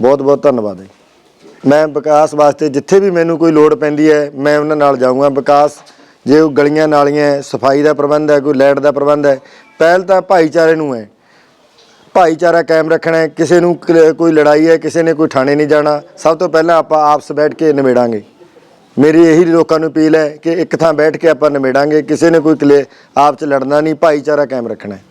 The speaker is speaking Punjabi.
ਬਹੁਤ ਬਹੁਤ ਧੰਨਵਾਦ ਹੈ ਮੈਂ ਵਿਕਾਸ ਵਾਸਤੇ ਜਿੱਥੇ ਵੀ ਮੈਨੂੰ ਕੋਈ ਲੋੜ ਪੈਂਦੀ ਹੈ, ਮੈਂ ਉਹਨਾਂ ਨਾਲ ਜਾਊਂਗਾ। ਵਿਕਾਸ, ਜੇ ਉਹ ਗਲੀਆਂ ਨਾਲੀਆਂ ਸਫ਼ਾਈ ਦਾ ਪ੍ਰਬੰਧ ਹੈ, ਕੋਈ ਲਾਈਟ ਦਾ ਪ੍ਰਬੰਧ ਹੈ, ਪਹਿਲ ਤਾਂ ਭਾਈਚਾਰੇ ਨੂੰ ਹੈ। ਭਾਈਚਾਰਾ ਕਾਇਮ ਰੱਖਣਾ ਹੈ, ਕਿਸੇ ਨੂੰ ਕ- ਕੋਈ ਲੜਾਈ ਹੈ, ਕਿਸੇ ਨੇ ਕੋਈ ਥਾਣੇ ਨਹੀਂ ਜਾਣਾ। ਸਭ ਤੋਂ ਪਹਿਲਾਂ ਆਪਾਂ ਆਪਸ ਬੈਠ ਕੇ ਨਿਬੇੜਾਂਗੇ। ਮੇਰੀ ਇਹੀ ਲੋਕਾਂ ਨੂੰ ਅਪੀਲ ਹੈ ਕਿ ਇੱਕ ਥਾਂ ਬੈਠ ਕੇ ਆਪਾਂ ਨਿਬੇੜਾਂਗੇ, ਕਿਸੇ ਨੇ ਕੋਈ ਕਲੇ, ਆਪ ਚ ਲੜਨਾ ਨਹੀਂ, ਭਾਈਚਾਰਾ ਕਾਇਮ ਰੱਖਣਾ ਹੈ।